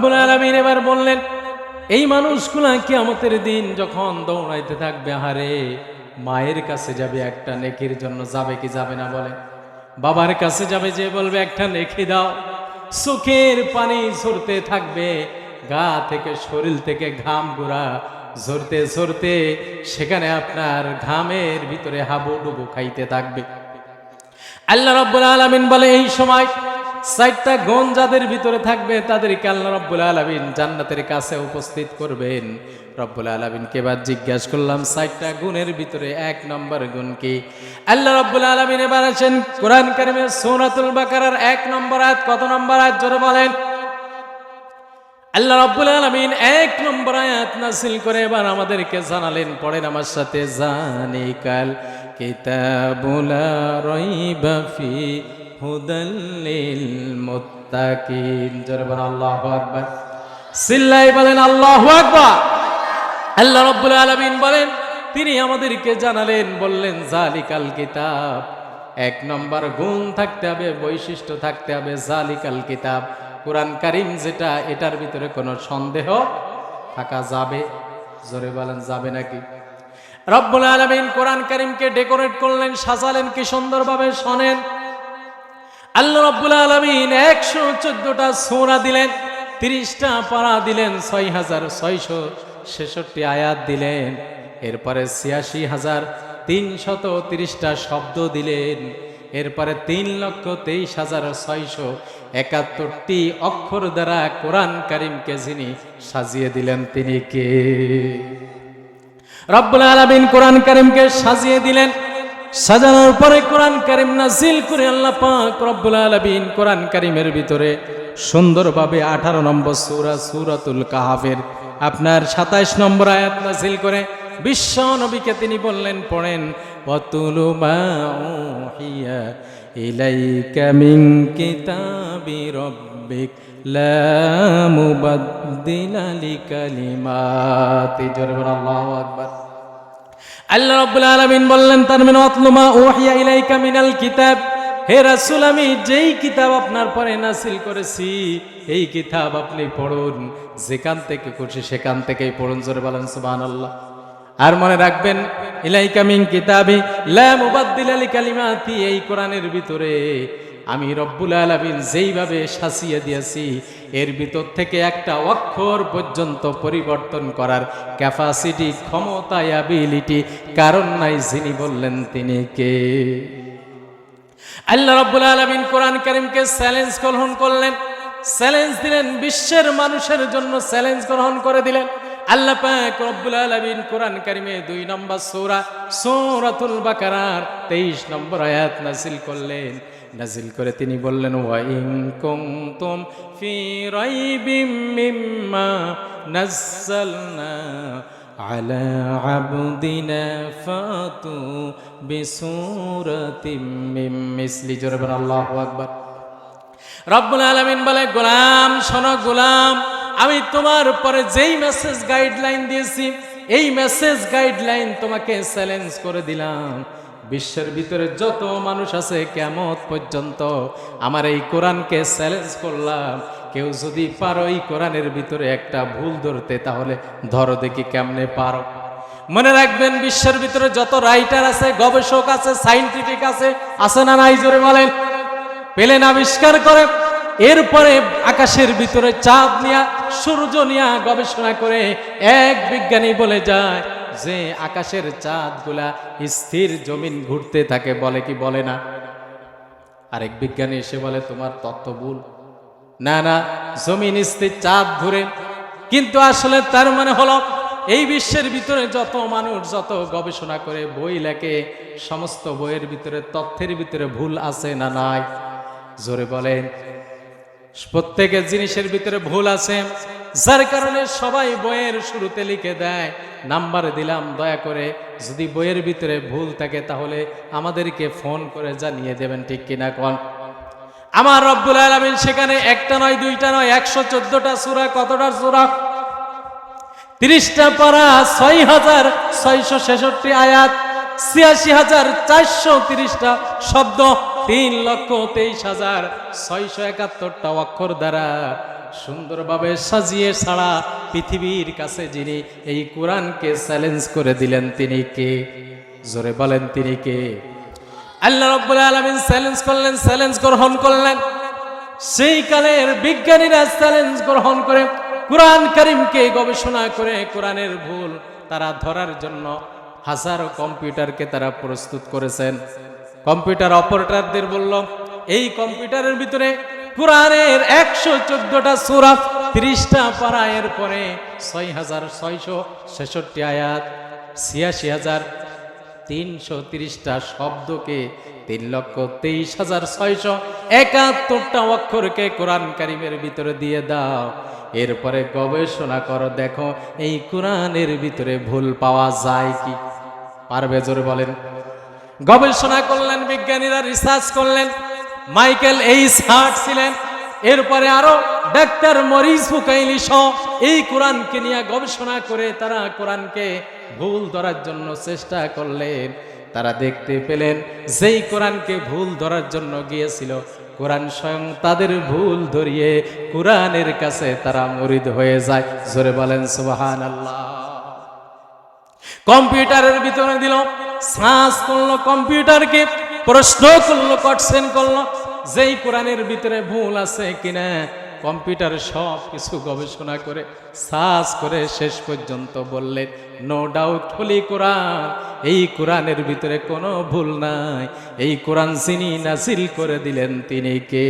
এবার বললেন, এই মানুষগুলা কিয়ামতের দিন যখন দৌড়াইতে থাকবে হারে মায়ের কাছে যাবে একটা নেকির জন্য, যাবে কি যাবে না বলে। বাবার কাছে যাবে, যে বলবে, একটা নেকি দাও। চোখের পানি ঝরতে থাকবে, গা থেকে শরীর থেকে ঘাম গুড়া। ঝরতে ঝরতে, সেখানে আপনার ঘামের ভিতরে হাবু ডুবু খাইতে থাকবে। আল্লাহ রব্বুল আলমিন বলে, এই সময় সাইটটা গুণ যাদের ভিতরে থাকবে, তাদেরকে আল্লাহ রব্বুল আলমিন জান্নাতের কাছে উপস্থিত করবেন। রব্বুল আলমিনকে এবার জিজ্ঞাসা করলাম সাইটটা গুণের ভিতরে এক নম্বর গুণ কি? আল্লাহ রব্বুল আলমিন এবার আছেন কোরআন কারিমের সৌরাতুল বাকারার এক নম্বর আয়াত কত নম্বর আয়াত? জোরে বলেন। আল্লাহ রাব্বুল আলামিন এক নম্বর আয়াত নাসিল করে এবার আমাদেরকে জানালেন, পড়েন আমার সাথে, জানিকাল কিতাবুলা রাইবা সিল্লাই বলেন, আল্লাহু বলেন, তিনি আমাদেরকে জানালেন, বললেন, জালিকাল কিতাব। এক নম্বর গুণ থাকতে হবে, বৈশিষ্ট্য থাকতে হবে, জালিকাল কিতাব। কোরআন কারিম যেটা, এটার ভিতরে কোনো সন্দেহ থাকা যাবে? জোরে বলেন, যাবে নাকি? রব্বুল আলমিন কোরআন কারিমকে ডেকোরেট করলেন, সাজালেন, কি সুন্দরভাবে শোনেন। আল্লাহ রব্বুল আলমিন একশো চোদ্দটা সৌরা দিলেন, তিরিশটা পারা দিলেন, ছয় হাজার ছয়শো ছেষট্টি আয়াত দিলেন। এরপরে ছিয়াশি হাজার তিনশত তিরিশটা শব্দ দিলেন। এরপরে তিন লক্ষ তেইশ হাজার ছয়শো একাত্তরটি অক্ষর দ্বারা কোরআন কারিমকে যিনি সাজিয়ে দিলেন, তিনি কে? রব্বুল আলামিন কোরআন কারিমকে সাজিয়ে দিলেন সাজানোর পরে কোরআন কারিম নাজিল করে আল্লাহ পাক রব্বুল আলামিন কোরআন কারিমের ভিতরে সুন্দরভাবে আঠারো নম্বর সূরা সূরাতুল কাহাফের আপনার সাতাইশ নম্বর আয়াত নাজিল করে বিশ্ব নবীকে তিনি বললেন, পড়েন ওয়াতুলু মা উহিয়া ইলাইকা মিন কিতাবি রাব্বিক লা মুবাদ্দিলা লিকালিমাতি। জোরে আল্লাহু আকবার। আল্লাহ বললেন, তার মানে অতলুমা ওহিয়া ইলাইকা মিনাল কিতাব। হে রাসূল, আমি যেই কিতাব আপনার পরে নাসিল করেছি, এই কিতাব আপনি পড়ুন। যেখান থেকে খুশি সেখান থেকেই পড়ুন, জোরে বলেন আর মনে রাখবেন, ইলাইকা মিন কিতাবি লা মুবাদ্দিলা লিকালিমাতি, এই কোরআনের ভিতরে আমি রব্বুল আলামিন যেইভাবে শাসিয়ে দিয়েছি এর ভিতর থেকে একটা অক্ষর পর্যন্ত পরিবর্তন করার ক্যাপাসিটি ক্ষমতা অ্যাবিলিটি কারণ নাই যিনি বললেন তিনি কে। আল্লাহ রব্বুল আলামিন কোরআন করিমকে চ্যালেঞ্জ গ্রহণ করলেন। চ্যালেঞ্জ দিলেন বিশ্বের মানুষের জন্য চ্যালেঞ্জ গ্রহণ করে দিলেন। আল্লাহ পাক রব্বুল আলামিন কোরআন কারিমে দুই নম্বর সূরা সূরাতুল বাকারার 23 নম্বর আয়াত নাযিল করলেন নাজিল করে তিনি বললেন ওয়া ইন কুনতুম ফি রাইবিম মিম্মা নাযালনা على عبدنا فاتوا بسورة من مثل جرب الله أكبر রব্বুল আলমিন বলে গোলাম শোনো গোলাম আমি তোমার পরে যেই মেসেজ গাইডলাইন দিয়েছি, এই মেসেজ গাইডলাইন তোমাকে চ্যালেঞ্জ করে দিলাম। বিশ্বের ভিতরে যত মানুষ আছে কেমত পর্যন্ত আমার এই কোরআনকে চ্যালেঞ্জ করলাম। কেউ যদি পারো এই কোরআনের ভিতরে একটা ভুল ধরতে, তাহলে ধরো দেখি কেমনে পারো। মনে রাখবেন, বিশ্বের ভিতরে যত রাইটার আছে, গবেষক আছে সাইন্টিফিক আছে আছে না নাই জোরে বলেন? পেলেন আবিষ্কার করে? এরপরে আকাশের ভিতরে চাঁদ নিয়া, সূর্য নিয়া গবেষণা করে এক বিজ্ঞানী বলে যায়, যে আকাশের চাঁদগুলা স্থির জমিন ঘুরতে থাকে বলে কি বলে না? আরেক বিজ্ঞানী এসে বলে, তোমার তত্ত্ব ভুল। না না, জমিন স্থির, চাঁদ ঘুরে। কিন্তু আসলে তার মানে হলো, এই বিশ্বের ভিতরে যত মানুষ যত গবেষণা করে, বই লেখে, সমস্ত বইয়ের ভিতরে তথ্যের ভিতরে ভুল আছে না নাই? জোরে বলেন প্রত্যেকের জিনিসের ভিতরে ভুল আছে। যার কারণে সবাই বইয়ের শুরুতে লিখে দেয়। নাম্বার দিলাম, দয়া করে যদি বইয়ের ভিতরে ভুল থাকে তাহলে আমাদেরকে ফোন করে জানিয়ে দেবেন, ঠিক কিনা কন? আমার রব্বুল আলমিন সেখানে একটা নয়, দুইটা নয়, একশো চোদ্দটা সুরা, কতটা সুরা? তিরিশটা পারা, ছয় হাজার ছয়শো ছেষট্টি আয়াত, ছিয়াশি হাজার চারশো তিরিশটা শব্দ। তিন লক্ষ তেইশ হাজার ছয়শো একাত্তরটা অক্ষর দ্বারা সুন্দরভাবে সাজিয়ে ছাড়া পৃথিবীর কাছে যিনি এই কোরআনকে চ্যালেঞ্জ করে দিলেন, তিনি কে? জোরে বলেন, তিনি কে? আল্লাহ রব্বুল আলমিন চ্যালেঞ্জ করলেন, চ্যালেঞ্জ গ্রহণ করলেন। সেই কালের বিজ্ঞানীরা চ্যালেঞ্জ গ্রহণ করে, কোরআন করিমকে গবেষণা করে কোরআনের ভুল তারা ধরার জন্য হাজারো কম্পিউটারকে তারা প্রস্তুত করেছেন। কম্পিউটার অপারেটরদের বলল এই কম্পিউটারের ভিতরে কোরআনের একশো চোদ্দটা সুরা, তিরিশটা পারা এর পরে ছয় হাজার ছয়শো ছেষট্টি আয়াত, ছিয়াশি হাজার তিনশো তিরিশটা শব্দকে তিন লক্ষ তেইশ হাজার ছয়শো একাত্তরটা অক্ষরকে কোরআন কারিমের ভিতরে দিয়ে দাও। এরপরে গবেষণা করো, দেখো এই কোরআনের ভিতরে ভুল পাওয়া যায় কি? পারবে জোরে বলেন। গবেষণা করলেন, বিজ্ঞানীরা রিসার্চ করলেন, মাইকেল এইস হার্ট ছিলেন। এরপরে আরও ডাক্তার মরিস ফুকাইলি সহ এই কোরআনকে নিয়ে গবেষণা করে তারা কোরআনকে ভুল ধরার জন্য চেষ্টা করলেন। তারা দেখতে পেলেন, যেই কোরআনকে ভুল ধরার জন্য গিয়েছিল, কোরআন স্বয়ং তাদের ভুল ধরিয়ে কোরআনের কাছে তারা মরিদ হয়ে যায়। জোরে বলেন সুবাহান আল্লাহ কম্পিউটারের ভিতরে দিল সার্চ করল, কম্পিউটারকে প্রশ্ন করল, কোশ্চেন করল, যেই কোরআনের ভিতরে ভুল আছে কিনা, কম্পিউটার সব কিছু গবেষণা করে, সার্চ করে শেষ পর্যন্ত বললেন নো ডাউট হলি কোরআন এই কোরআনের ভিতরে কোনো ভুল নাই। এই কোরআন যিনি নাসিল করে দিলেন, তিনি কে?